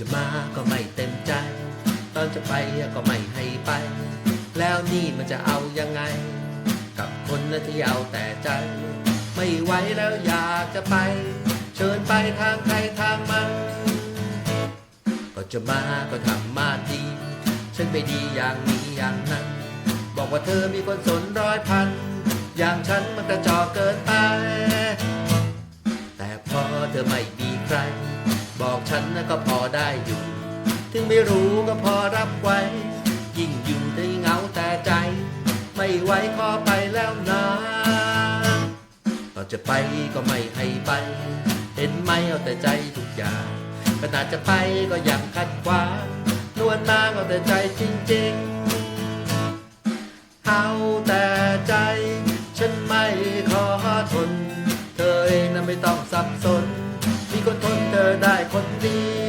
จะมาก็ไม่เต็มใจ ตอนจะไปก็ไม่ให้ไป แล้วนี่มันจะเอายังไง กับคนนะที่เอาแต่ใจ ไม่ไหวแล้วอยากจะไป เชิญไปทางใครทางมันก็จะมาก็ทำมาดี ฉันไม่ดีอย่างนี้อย่างนั้น บอกว่าเธอมีคนสนร้อยพัน อย่างฉันมันกระจอกเกินไป แต่พอเธอไม่มีใคร บอกฉันนะก็พอได้อยู่ ถึงไม่รู้ก็พอรับไว้ ยิ่งอยู่ได้เหงาแต่ใจ ไม่ไหวขอไปแล้วนะตอจะไปก็ไม่ให้ไป เห็นไหมเอาแต่ใจทุกอย่างขนาดจะไปก็ยังขัดขวางนวลนางเอาแต่ใจจริงๆ เอาแต่ใจ ฉันไม่ขอทน เธอเองนะไม่ต้องสับสน มีคนทน for thee.